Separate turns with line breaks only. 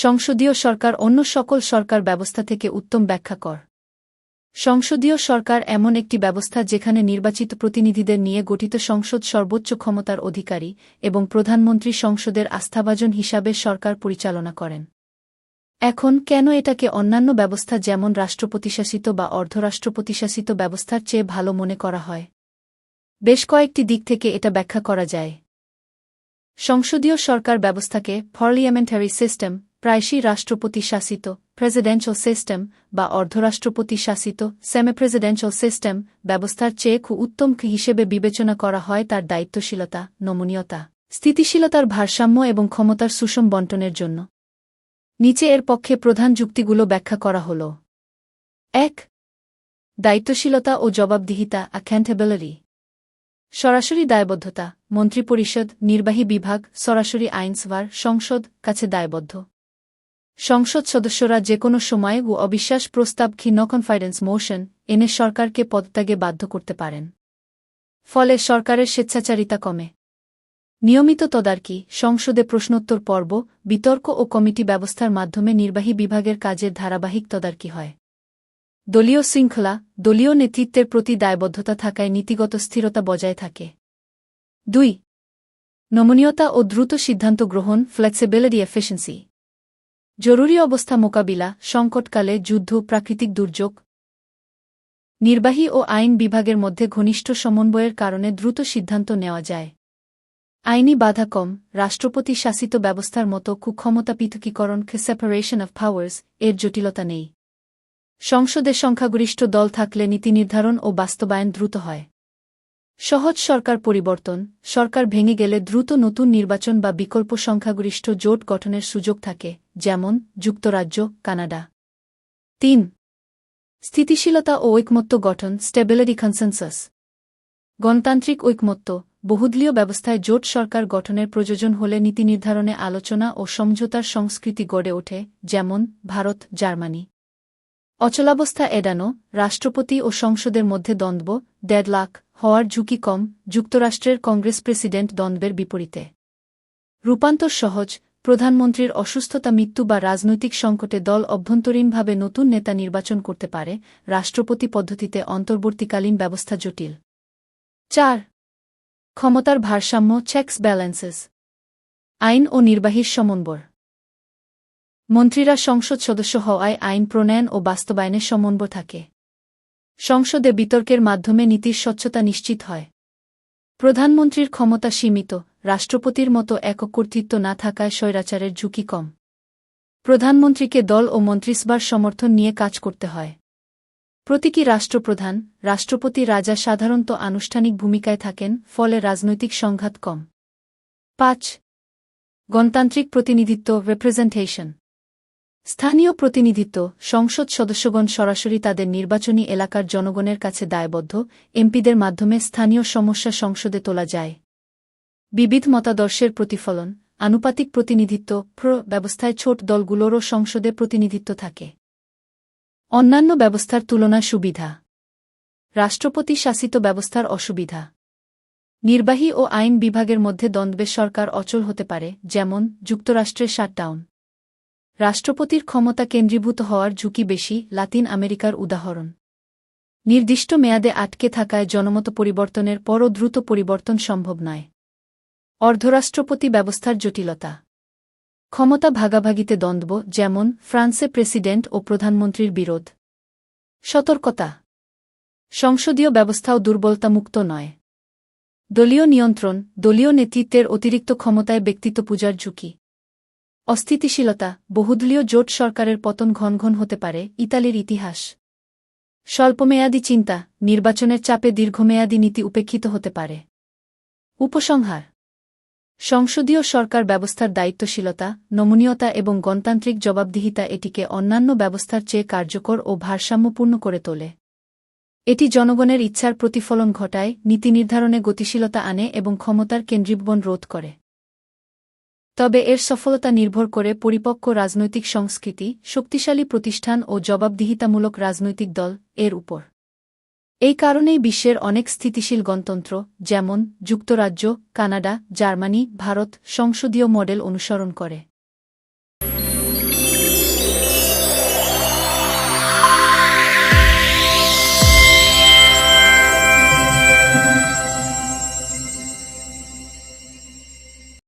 সংসদীয় সরকার অন্য সকল সরকার ব্যবস্থা থেকে উত্তম ব্যাখ্যা কর। সংসদীয় সরকার এমন একটি ব্যবস্থা যেখানে নির্বাচিত প্রতিনিধিদের নিয়ে গঠিত সংসদ সর্বোচ্চ ক্ষমতার অধিকারী এবং প্রধানমন্ত্রী সংসদের আস্থাভাজন হিসাবে সরকার পরিচালনা করেন। এখন কেন এটাকে অন্যান্য ব্যবস্থা যেমন রাষ্ট্রপতিশাসিত বা অর্ধরাষ্ট্রপতিশাসিত ব্যবস্থার চেয়ে ভালো মনে করা হয়? বেশ কয়েকটি দিক থেকে এটা ব্যাখ্যা করা যায়। সংসদীয় সরকার ব্যবস্থাকে পার্লিয়ামেন্টারি সিস্টেম প্রায়শই রাষ্ট্রপতি শাসিত প্রেসিডেন্সিয়াল সিস্টেম বা অর্ধরাষ্ট্রপতি শাসিত সেমি প্রেসিডেন্সিয়াল সিস্টেম ব্যবস্থার চেয়ে খুব উত্তম হিসেবে বিবেচনা করা হয় তার দায়িত্বশীলতা, নমনীয়তা, স্থিতিশীলতার ভারসাম্য এবং ক্ষমতার সুষম বন্টনের জন্য। নিচে এর পক্ষে প্রধান যুক্তিগুলো ব্যাখ্যা করা হল। এক, দায়িত্বশীলতা ও জবাবদিহিতা অ্যাকাউন্টেবিলিটি সরাসরি দায়বদ্ধতা, মন্ত্রিপরিষদ, নির্বাহী বিভাগ, সরাসরি আইনসভার, সংসদ, কাছে দায়বদ্ধ। সংসদ সদস্যরা যে কোনো সময় ও অবিশ্বাস প্রস্তাব কি ন কনফাইডেন্স মোশন এনে সরকারকে পদত্যাগে বাধ্য করতে পারেন। ফলে সরকারের স্বেচ্ছাচারিতা কমে। নিয়মিত তদারকি, সংসদে প্রশ্নোত্তর পর্ব, বিতর্ক ও কমিটি ব্যবস্থার মাধ্যমে নির্বাহী বিভাগের কাজের ধারাবাহিক তদারকি হয়। দলীয় শৃঙ্খলা, দলীয় নেতৃত্বের প্রতি দায়বদ্ধতা থাকায় নীতিগত স্থিরতা বজায় থাকে। দুই, নমনীয়তা ও দ্রুত সিদ্ধান্ত গ্রহণ ফ্লেক্সিবিলিটি এফিসিয়েন্সি জরুরি অবস্থা মোকাবিলা, সংকটকালে যুদ্ধ, প্রাকৃতিক দুর্যোগ। নির্বাহী ও আইন বিভাগের মধ্যে ঘনিষ্ঠ সমন্বয়ের কারণে দ্রুত সিদ্ধান্ত নেওয়া যায়। আইনি বাধা কম, রাষ্ট্রপতি শাসিত ব্যবস্থার মতো কুক্ষমতা পৃথকীকরণ সেপারেশন অফ পাওয়ার্স এর জটিলতা নেই। সংসদে সংখ্যাগরিষ্ঠ দল থাকলে নীতি নির্ধারণ ও বাস্তবায়ন দ্রুত হয়। সহজ সরকার পরিবর্তন, সরকার ভেঙে গেলে দ্রুত নতুন নির্বাচন বা বিকল্প সংখ্যাগরিষ্ঠ জোট গঠনের সুযোগ থাকে, যেমন যুক্তরাজ্য, কানাডা। তিন, স্থিতিশীলতা ও ঐকমত্য গঠন স্টেবিলিটি কনসেনসাস গণতান্ত্রিক ঐকমত্য, বহুদলীয় ব্যবস্থায় জোট সরকার গঠনের প্রয়োজন হলে নীতি নির্ধারণে আলোচনা ও সমঝোতার সংস্কৃতি গড়ে ওঠে, যেমন ভারত, জার্মানি। অচলাবস্থা এড়ানো, রাষ্ট্রপতি ও সংসদের মধ্যে দ্বন্দ্ব ডেডলাক হওয়ার ঝুঁকি কম যুক্তরাষ্ট্রের কংগ্রেস প্রেসিডেন্ট দ্বন্দ্বের বিপরীতে। রূপান্তর সহজ, প্রধানমন্ত্রীর অসুস্থতা, মৃত্যু বা রাজনৈতিক সংকটে দল অভ্যন্তরীণভাবে নতুন নেতা নির্বাচন করতে পারে, রাষ্ট্রপতি পদ্ধতিতে অন্তর্বর্তীকালীন ব্যবস্থা জটিল। চার, ক্ষমতার ভারসাম্য চেকস ব্যালেন্সেস আইন ও নির্বাহীর সমন্বয়। মন্ত্রীরা সংসদ সদস্য হওয়ায় আইন প্রণয়ন ও বাস্তবায়নের সমন্বয় থাকে। সংসদে বিতর্কের মাধ্যমে নীতির স্বচ্ছতা নিশ্চিত হয়। প্রধানমন্ত্রীর ক্ষমতা সীমিত, রাষ্ট্রপতির মতো একক কর্তৃত্ব না থাকায় স্বৈরাচারের ঝুঁকি কম। প্রধানমন্ত্রীকে দল ও মন্ত্রিসভার সমর্থন নিয়ে কাজ করতে হয়। প্রতীকী রাষ্ট্রপ্রধান, রাষ্ট্রপতি রাজা সাধারণত আনুষ্ঠানিক ভূমিকায় থাকেন, ফলে রাজনৈতিক সংঘাত কম। পাঁচ, গণতান্ত্রিক প্রতিনিধিত্ব রিপ্রেজেন্টেশন স্থানীয় প্রতিনিধিত্ব, সংসদ সদস্যগণ সরাসরি তাদের নির্বাচনী এলাকার জনগণের কাছে দায়বদ্ধ, এমপিদের মাধ্যমে স্থানীয় সমস্যা সংসদে তোলা যায়। বিবিধ মতাদর্শের প্রতিফলন, আনুপাতিক প্রতিনিধিত্ব, প্র ব্যবস্থায় ছোট দলগুলোরও সংসদে প্রতিনিধিত্ব থাকে। অন্যান্য ব্যবস্থার তুলনা সুবিধা। রাষ্ট্রপতি শাসিত ব্যবস্থার অসুবিধা। নির্বাহী ও আইন বিভাগের মধ্যে দ্বন্দ্বে সরকার অচল হতে পারে, যেমন, যুক্তরাষ্ট্রের শাটডাউন। রাষ্ট্রপতির ক্ষমতা কেন্দ্রীভূত হওয়ার ঝুঁকি বেশি, লাতিন আমেরিকার উদাহরণ। নির্দিষ্ট মেয়াদে আটকে থাকায় জনমত পরিবর্তনের পরও দ্রুত পরিবর্তন সম্ভব নয়। অর্ধরাষ্ট্রপতি ব্যবস্থার জটিলতা। ক্ষমতা ভাগাভাগিতে দ্বন্দ্ব, যেমন ফ্রান্সে প্রেসিডেন্ট ও প্রধানমন্ত্রীর বিরোধ। সতর্কতা। সংসদীয় ব্যবস্থাও দুর্বলতামুক্ত নয়। দলীয় নিয়ন্ত্রণ, দলীয় নেতৃত্বের অতিরিক্ত ক্ষমতায় ব্যক্তিত্ব পূজার ঝুঁকি। অস্থিতিশীলতা, বহুদলীয় জোট সরকারের পতন ঘন ঘন হতে পারে, ইতালির ইতিহাস। স্বল্পমেয়াদী চিন্তা, নির্বাচনের চাপে দীর্ঘমেয়াদী নীতি উপেক্ষিত হতে পারে। উপসংহার। সংসদীয় সরকার ব্যবস্থার দায়িত্বশীলতা, নমনীয়তা এবং গণতান্ত্রিক জবাবদিহিতা এটিকে অন্যান্য ব্যবস্থার চেয়ে কার্যকর ও ভারসাম্যপূর্ণ করে তোলে। এটি জনগণের ইচ্ছার প্রতিফলন ঘটায়, নীতি নির্ধারণে গতিশীলতা আনে এবং ক্ষমতার কেন্দ্রীভবন রোধ করে। তবে এর সফলতা নির্ভর করে পরিপক্ক রাজনৈতিক সংস্কৃতি, শক্তিশালী প্রতিষ্ঠান ও জবাবদিহিতামূলক রাজনৈতিক দল এর উপর। এই কারণেই বিশ্বের অনেক স্থিতিশীল গণতন্ত্র, যেমন যুক্তরাজ্য, কানাডা, জার্মানি, ভারত সংসদীয় মডেল অনুসরণ করে।